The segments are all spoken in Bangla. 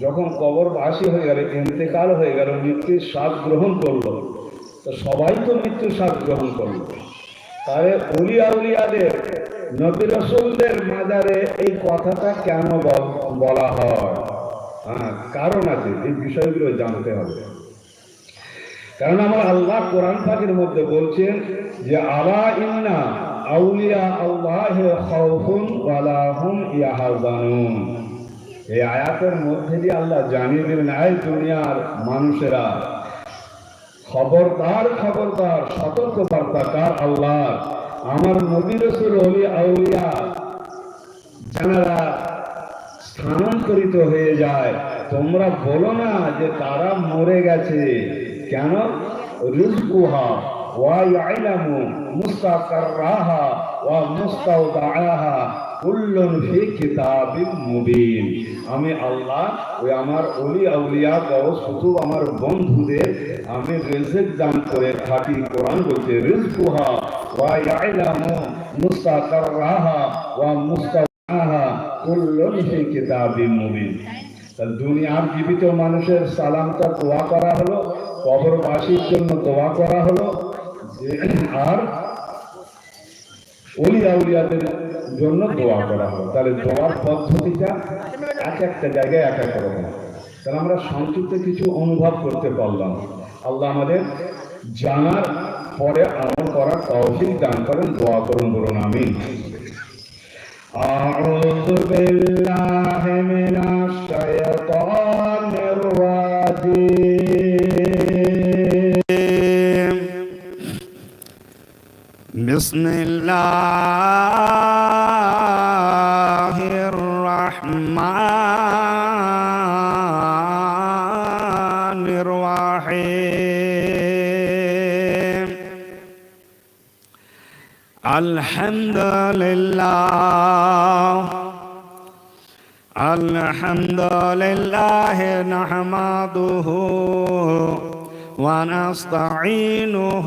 যখন কবরবাসী হয়ে গেল, ইন্তেকাল হয়ে গেল, মৃত্যুর স্বাদ গ্রহণ করল, তো সবাই তো মৃত্যুর স্বাদ গ্রহণ করল। তাহলে উলিয়া উলিয়াদের, নবী রসুলদের মাজারে এই কথাটা কেন বল- হয়? হ্যাঁ কারণ আছে, এই বিষয়গুলো জানতে হবে। কারণ আমার আল্লাহ কোরআন পাকের মধ্যে বলছেন যে, আলা ইন্না আউলিয়া আল্লাহ খাউফুন ওয়ালা হুম ইয়াহজানুন। এই আয়াতের মধ্যে দিয়ে আল্লাহ জানিয়ে দেবেন আয় দুনিয়ার মানুষেরা খবরদার খবরদার সতর্ক বার্তা কার আল্লাহ আমার নবী রসুল অলি আউলিয়া যারা স্থানান্তরিত হয়ে যায়, তোমরা বলো না যে তারা মরে গেছে। কেন? রিজকুহা ওয়া ইয়ালামু মুস্তাকাররাহা ওয়া আমি আল্লাহ ওই আমার অলি আউলিয়া কুতুব আমার বন্ধুদের আমি রিজিক দান করে থাকি। কোরআন মুবিন। দুনিয়ার জীবিত মানুষের সালামটা দোয়া করা হলো, কবরবাসীর জন্য দোয়া করা হলো। আর অলি আউলিয়াদের জন্য দোয়া করা হলো তাহলে দোয়ার পদ্ধতিটা এক একটা জায়গায় এক এক রকম তাহলে আমরা সংক্ষিপ্ত কিছু অনুভব করতে পারলাম আল্লাহ আমাদের জানার পরে আমল করার তৌফিক দান করেন দোয়া করুন বলুন আমি أعوذ بالله من بسم الله الرحمن الرحيم. الحمد لله. الحمد لله نحمده ونستعينه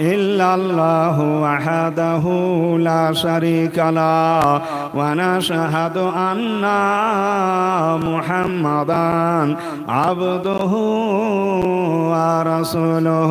إلا الله وحده لا شريك له ونشهد أن محمدا عبده ورسوله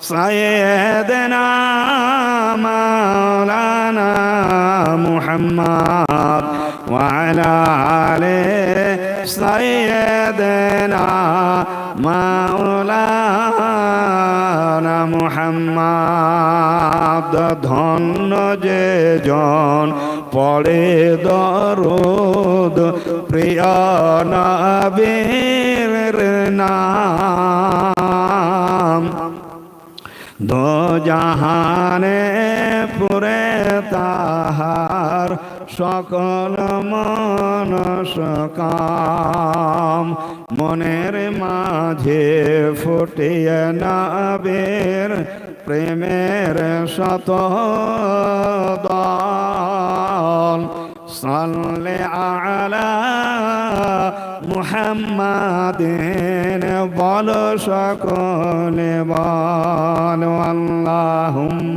سيدنا مولانا محمد وعلى آله سيدنا مولانا محمد ধন্য যে জন পড়ে দরুদ প্রিয় নবীর নাম দো জাহানে পুরে তাহার সকল মন সকাম। মনের মাঝে ফুটিয়ে নাবের প্রেমের শত দল। সাল্লে আলা محمد বল সকলে বল اللهم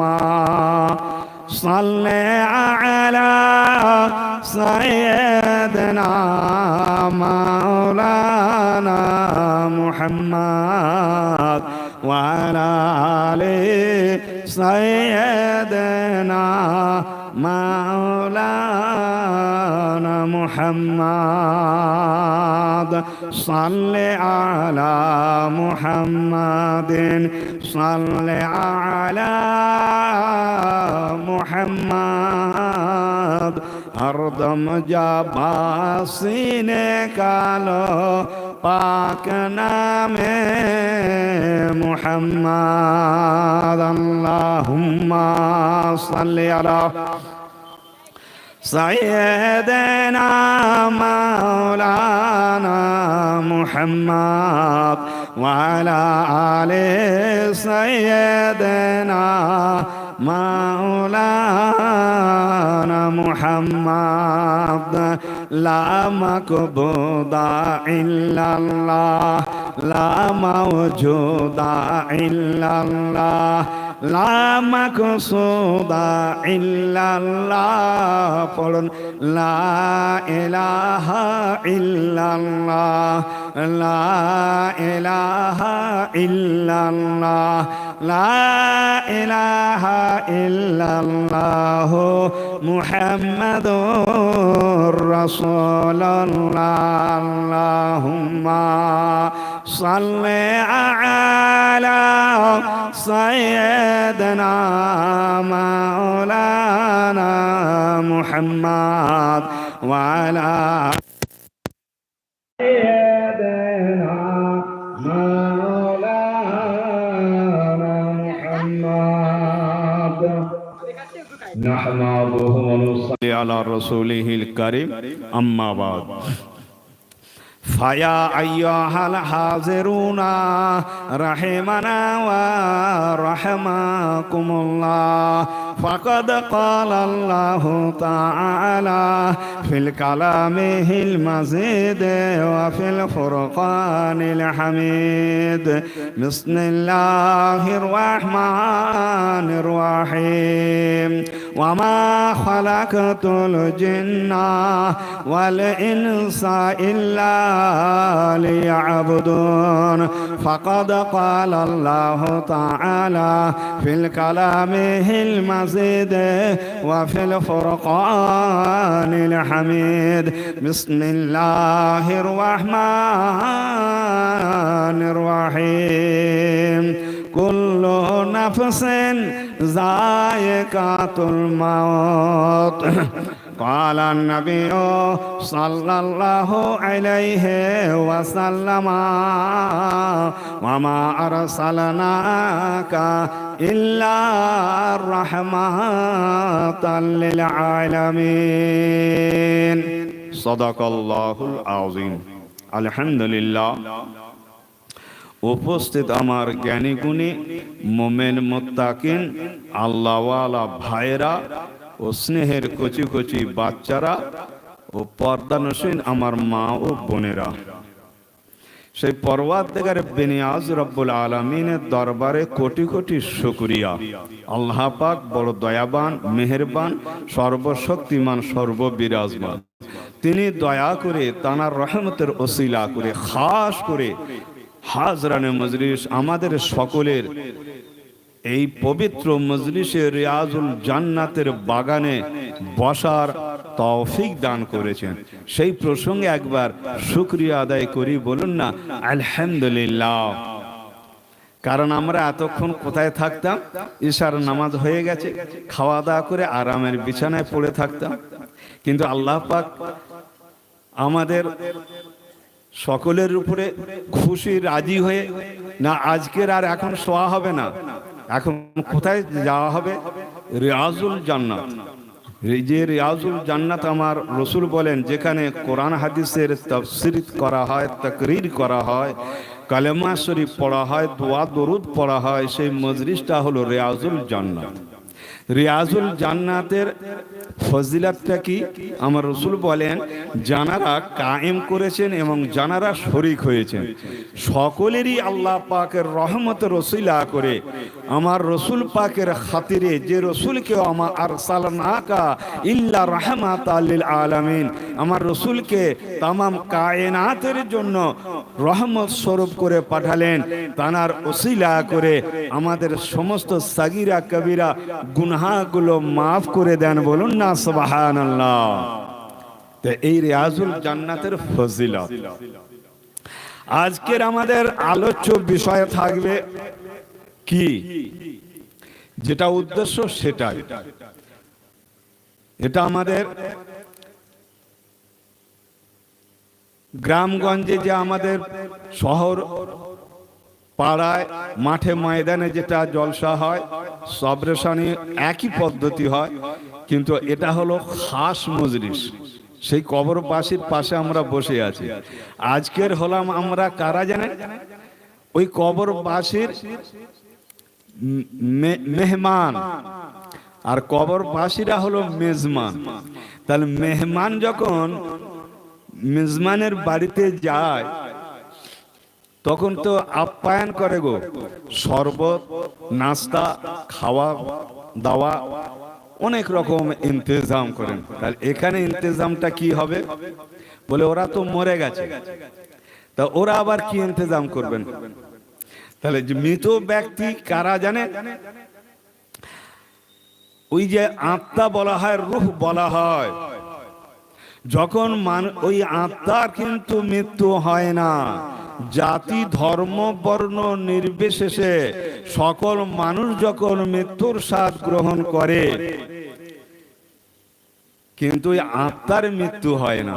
صل على سيدنا مولانا محمد وعلى آل سيدنا مولانا محمد. صل على محمد. صل على محمد. أرض جابا سینے کالو پاک نام محمد. اللهم صل على سيدنا مولانا محمد وعلى آل سيدنا مولانا محمد. لا مقبوض إلا الله. لا موجود إلا الله. লামাকসুদা ইল্লাল্লাহ পড়ুন লা ইলাহা ইল্লাল্লাহ লা ইলাহা ইল্লাল্লাহ লা ইলাহা ইল্লাল্লাহ মুহাম্মাদুর রাসূলুল্লাহ صل على سيدنا مولانا محمد وعلى سيدنا مولانا محمد. نحمده ونصلي على رسوله الكريم. أما بعد. فيا أيها الحاضرون رحمنا ورحمكم الله. فقد قال الله تعالى في الكلام المزيد وفي الفرقان الحميد. بسم الله الرحمن الرحيم. وما خلقت الجن والإنس إلا ليعبدون. فقد قال الله تعالى في الكلام المزيد وفي الفرقان الحميد. بسم الله الرحمن الرحيم. كل نفس ذائقة الموت قال النبي صلى الله عليه وسلم وما أرسلناك إلا رحمة للعالمين صدق الله العظيم الحمد لله উপস্থিত আমার জ্ঞানী গুণী মোমেন মোত্তাকিন, আল্লাহওয়ালা ভাইরা ও স্নেহের কচি কচি বাচ্চারা ও পর্দানসীন আমার মা ও বোনেরা। সেই পর্বাত দেখার বেনিয়াজ রব্বুল আলমিনের দরবারে কোটি কোটি শুকরিয়া। আল্লাহ পাক বড় দয়াবান, মেহেরবান, সর্বশক্তিমান, সর্ববিরাজমান। তিনি দয়া করে তানার রহমতের ওসিলা করে, খাস করে হাজরানে মজলিস আমাদের সকলের। এই পবিত্র মজলিসে রিয়াজুল জান্নাতের বাগানে বসার তৌফিক দান করেছেন। সেই প্রসঙ্গে একবার শুক্রিয়া আদায় করি, বলুন না, আলহামদুলিল্লাহ। কারণ আমরা এতক্ষণ কোথায় থাকতাম? ঈশার নামাজ হয়ে গেছে খাওয়া দাওয়া করে আরামের বিছানায় পড়ে থাকতাম। কিন্তু আল্লাহ পাক আমাদের সকলের উপরে খুশি, রাজি হয়ে, না আজকের আর এখন শোয়া হবে না। এখন কোথায় যাওয়া হবে? রিয়াজুল জান্নাত। যে রিয়াজুল জান্নাত আমার রসুল বলেন, যেখানে কোরআন হাদিসের তফসির করা হয়, তকরির করা হয়, কালেমা শরীফ পড়া হয়, দোয়া দরুদ পড়া হয়, সেই মজলিসটা হলো রিয়াজুল জান্নাত। রিয়াজুল জান্নাতের ফজিলাতটা কি? আমার রসুল বলেন, জানারা কায়েম করেছেন এবং জানারা শরিক হয়েছেন। সকলেরই আল্লাহ পাকের রহমত রসিলা করে আমার রসুল পাকের খাতিরে যে রসুলকে আমার আর সালনাকা ইল্লা রহমাত আল্লিল আলামিন, আমার রসুলকে তামাম কায়নাতের জন্য রহমত স্বরূপ করে পাঠালেন। তানার ওসিলা করে আমাদের সমস্ত সাগিরা, কবিরা গুনহাগুলো মাফ করে দেন বলুন না সুবাহান এই রেয়াজুল জান্নাতের ফজিলত। আজকের আমাদের আলোচ্য বিষয় থাকবে কি? যেটা উদ্দেশ্য সেটাই। এটা আমাদের গ্রামগঞ্জে যে আমাদের শহর পাড়ায়, মাঠে ময়দানে যেটা জলসা হয় সবরেশানি একই পদ্ধতি হয়, কিন্তু এটা হলো খাস মজলিস। সেই কবরবাসীর পাশে আমরা বসে আছি। আজকের হলাম আমরা কারা জানেন? ওই কবরবাসীর মে- মেহমান। আর কবরবাসীরা হলো মেজমান। তাহলে মেহমান যখন মেজমানের বাড়িতে যায় তখন তো আপ্যায়ন করে গো। শরবত, নাস্তা, খাওয়া, দাওয়া, অনেক রকম ইন্তজাম করেন। তাহলে এখানে ইন্তজামটা কি হবে? বলে ওরা তো মরে গেছে। তা ওরা আবার কি ইন্তজাম করবেন? তাহলে মৃত ব্যক্তি কারা জানে? ওই যে আত্মা বলা হয়, রূহ বলা হয়। যখন মান ওই আত্মার কিন্তু মৃত্যু হয় না। জাতি, ধর্ম, বর্ণ নির্বিশেষে সকল মানুষ যখন মৃত্যুর স্বাদ গ্রহণ করে, কিন্তু আত্মার মৃত্যু হয় না।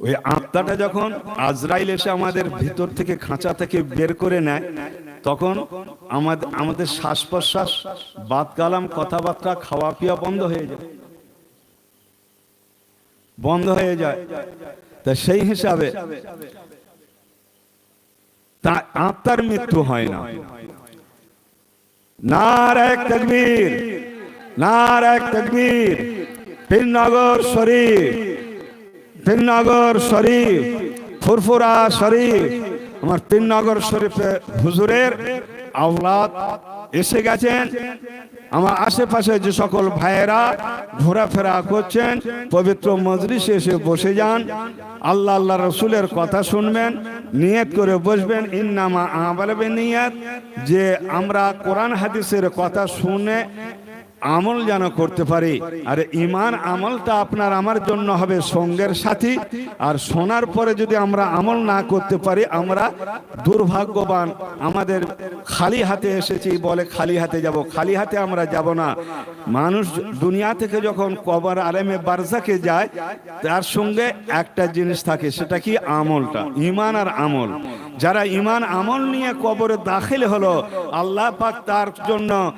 ওই আত্মাটা যখন আজরাইল এসে আমাদের ভিতর থেকে খাঁচা থেকে বের করে নেয়, তখন আমাদের আমাদের শ্বাস প্রশ্বাস বাদ কালাম কথাবার্তা খাওয়া পিয়া বন্ধ হয়ে যায়। বন্ধ হয়ে যায়। তা সেই হিসাবে তা আত্মার মৃত্যু হয় না। নারায়ক তকবীর নারায়ক তকবীর পীরনগর শরীফ পীরনগর শরীফ, ফুরফুরা শরীফ আমার পীরনগর শরীফে হুজুরের আওলাদ এসে গেছেন। আমার আশেপাশে যে সকল ভাইয়েরা ঘোরাফেরা করছেন, পবিত্র মজলিসে এসে বসে যান। আল্লাহ আল্লাহ রসুলের কথা শুনবেন, নিয়ত করে বসবেন। ইন্নামা আমালবে নিয়ত, যে আমরা কোরআন হাদিসের কথা শুনে আমল যেন করতে পারি। আর ইমান আমলটা আপনার আমার জন্য হবে সঙ্গের সাথী। আর শোনার পরে যদি আমরা আমল না করতে পারি, আমরা দুর্ভাগ্যবান। আমাদের খালি হাতে এসেছি, বলে খালি হাতে যাব। খালি হাতে আমরা যাব না। মানুষ দুনিয়া থেকে যখন কবর আলেমে বারজাকে যায়, তার সঙ্গে একটা জিনিস থাকে, সেটা কি আমলটা? ইমান আর আমল। যারা ইমান আমল নিয়ে কবরে দাখিল হলো, আল্লাহ পাক তার জন্য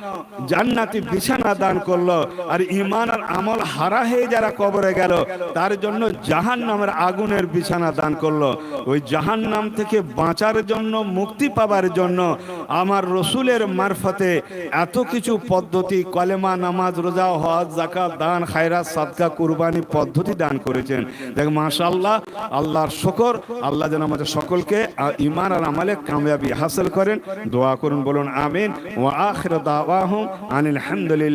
জান্নাতি বিছানা দান করল। আর ইমান আর আমল হারা হয়ে যারা কবরে গেল, তার জন্য জাহান নামের আগুনের বিছানা দান করল। ওই জাহান নাম থেকে বাঁচার জন্য, মুক্তি পাবার জন্য আমার রসুলের মারফতে এত কিছু পদ্ধতি, কলেমা, নামাজ, রোজা, হজ জাকাত দান, খায়রাত, সাদকা, কুরবানি পদ্ধতি দান করেছেন। দেখ, মাশাআল্লাহ, আল্লাহর শকর, আল্লাহ যেন আমাদের সকলকে ইমান আর আমলে কাময়াবি হাসিল করেন। দোয়া করুন, বলুন, আমিন। ওয়া আখির দাওয়াহুম আনিল